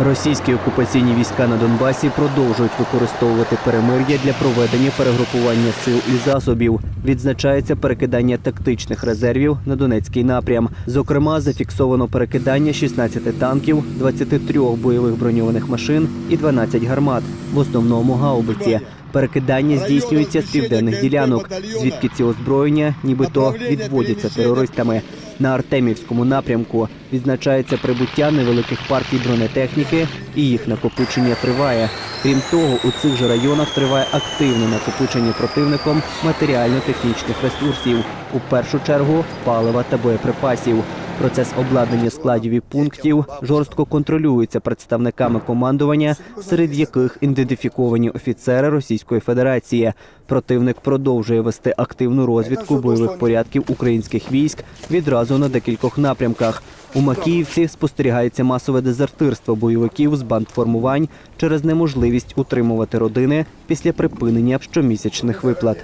Російські окупаційні війська на Донбасі продовжують використовувати перемир'я для проведення перегрупування сил і засобів. Відзначається перекидання тактичних резервів на Донецький напрям. Зокрема, зафіксовано перекидання 16 танків, 23 бойових броньованих машин і 12 гармат, в основному гаубиці. Перекидання здійснюється з південних ділянок, звідки ці озброєння нібито відводяться терористами. На Артемівському напрямку відзначається прибуття невеликих партій бронетехніки і їх накопичення триває. Крім того, у цих же районах триває активне накопичення противником матеріально-технічних ресурсів, у першу чергу палива та боєприпасів. Процес обладнання складів і пунктів жорстко контролюється представниками командування, серед яких ідентифіковані офіцери Російської Федерації. Противник продовжує вести активну розвідку бойових порядків українських військ відразу на декількох напрямках. У Макіївці спостерігається масове дезертирство бойовиків з бандформувань через неможливість утримувати родини після припинення щомісячних виплат.